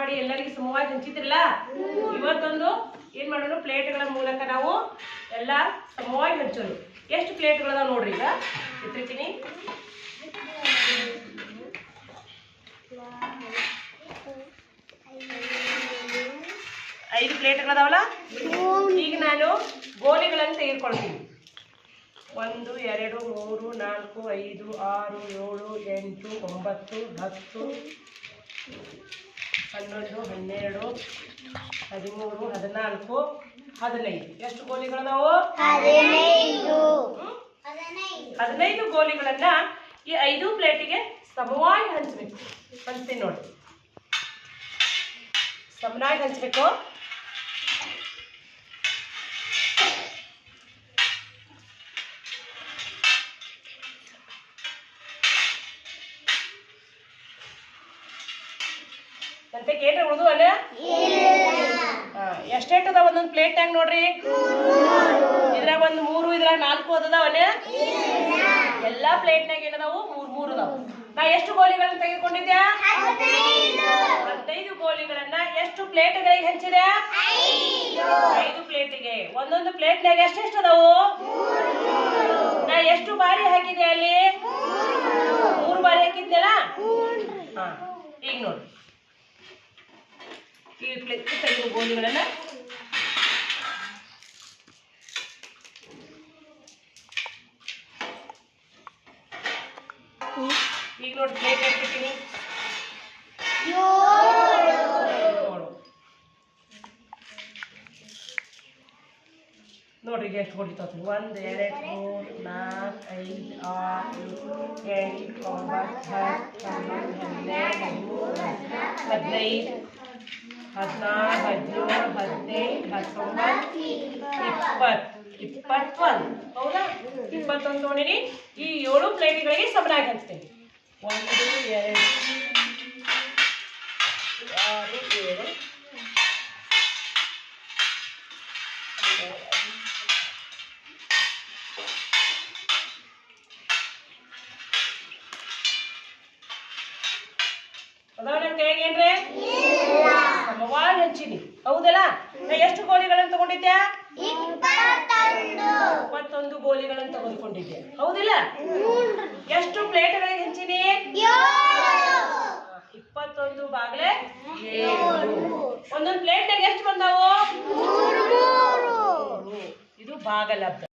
ಮಾಡಿ ಎಲ್ಲರಿಗೂ ಸಮವಾಗಿ ಹಂಚಿದ್ರಲ್ಲ? ಇವತ್ತೊಂದು ಏನ್ ಮಾಡೋಣ ಪ್ಲೇಟ್ಗಳ ಮೂಲಕ ನಾವು ಎಲ್ಲ ಸಮವಾಗಿ ಹಂಚೋದು. ಎಷ್ಟು ಪ್ಲೇಟ್ಗಳದಾವ ನೋಡ್ರಿ ಈಗ? ಇಟ್ಟಿರ್ತೀನಿ. ಐದು ಪ್ಲೇಟ್ಗಳದಾವಲ್ಲ? ಈಗ ನಾನು ಗೋಲಿಗಳನ್ನು ತೆಗೆದುಕೊಳ್ತೀನಿ. ಒಂದು ಎರಡು ಮೂರು ನಾಲ್ಕು ಐದು ಆರು ಏಳು ಎಂಟು ಒಂಬತ್ತು ಹತ್ತು ಹನ್ನೊಂದು ಹನ್ನೆರಡು ಹದಿಮೂರು ಹದಿನಾಲ್ಕು ಹದಿನೈದು. ಎಷ್ಟು ಗೋಲಿಗಳದಾವು ಹದಿನೈದು ಗೋಲಿಗಳನ್ನ ಈ ಐದು ಪ್ಲೇಟಿಗೆ ಸಮವಾಗಿ ಹಂಚಬೇಕು. ಹಂಚ್ತೀನಿ ನೋಡಿ. ಸಮನಾಗಿ ಹಂಚಬೇಕು. ಮತ್ತೆ ಏನ್ರಿ ಉಳಿದು ಅಲ್ಲ? ಎಷ್ಟೆಷ್ಟು ಅದಾವ ಒಂದೊಂದು ಹ್ಯಾಂಗ ನೋಡ್ರಿ? ಇದ್ರಾಗ ಒಂದು ಮೂರು, ಇದ್ರಾಗ ನಾಲ್ಕು ಅದಾವಲ್ಲ ಎಲ್ಲಾ ಪ್ಲೇಟ್ನಾಗ ಏನದಾವು ಮೂರ್, ಮೂರು ಅದಾವು. ನಾ ಎಷ್ಟು ಗೋಲಿಗಳನ್ನ ತೆಗೆದುಕೊಂಡಿದ್ದೆ ಹದಿನೈದು ಗೋಲಿಗಳನ್ನ. ಎಷ್ಟು ಪ್ಲೇಟ್ಗಳಿಗೆ ಹಂಚಿದೆ? ಐದು ಪ್ಲೇಟಿಗೆ. ಒಂದೊಂದು ಪ್ಲೇಟ್ನಾಗ ಎಷ್ಟೆಷ್ಟು ಅದಾವು? ನಾ ಎಷ್ಟು ಬಾರಿ ಹಾಕಿದೆ ಅಲ್ಲಿ? ಮೂರು ಬಾರಿ ಹಾಕಿದ್ದೆಲ್ಲ ಈಗ ನೋಡಿ ಈ ಪ್ಲೇಟ್ ತೆಗೆದು ಗೋಲಿಗಳನ್ನ ಈಗ ನೋಡಿ ಪ್ಲೇಟ್ ಹಾಕಿದ್ದೀನಿ ನೋಡು ನೋಡ್ರಿ ಈಗ ಎಷ್ಟು ಹೊಡಿತಾವ ಒಂದು ಎರಡು ಮೂರು ನಾಲ್ಕು ಐದು ಆರು ಎಂಟು ಒಂಬತ್ತು ಹತ್ತು ಹನ್ನೊಂದು ಹನ್ನೆರಡು ಹದಿಮೂರು ಹದಿನೈದು ಹದಿನಾರು ಹದಿನೇಳು ಹದಿನೆಂಟು ಹತ್ತೊಂಬತ್ತು ಇಪ್ಪತ್ತು ಇಪ್ಪತ್ತೊಂದು ಹೌದಾ? ಇಪ್ಪತ್ತೊಂದು ತೊಗೊಂಡಿನಿ ಈ ಏಳು ಪ್ಲೇಟ್ಗಳಿಗೆ ಸಮನಾಗಿ ಹಂಚ್ತೀನಿ ಒಂದು, ಎರಡು, ಆರು, ಏಳು. ಅದಾವ ನನ್ನ ಕೈಯಾಗ ಏನ್ರಿ? ಸಮವಾಗಿ ಹಂಚಿನಿ ಹೌದಲ್ಲ? ನಾ ಎಷ್ಟು ಗೋಲಿಗಳನ್ನು ತಗೊಂಡಿದ್ದೆ? ಇಪ್ಪತ್ತೊಂದು. ಗೋಲಿಗಳನ್ನು ತಗೊಂಡ್ಕೊಂಡಿದ್ದೆ ಹೌದಿಲ್ಲ? ಎಷ್ಟು ಪ್ಲೇಟ್ಗಳಿಗೆ ಹಂಚಿನಿ ಇಪ್ಪತ್ತೊಂದು ಬಾಗ್ಲೆ ಒಂದೊಂದು ಪ್ಲೇಟ್ನಾಗ ಎಷ್ಟು ಬಂದಾವು. ಇದು ಭಾಗಲಬ್ಧ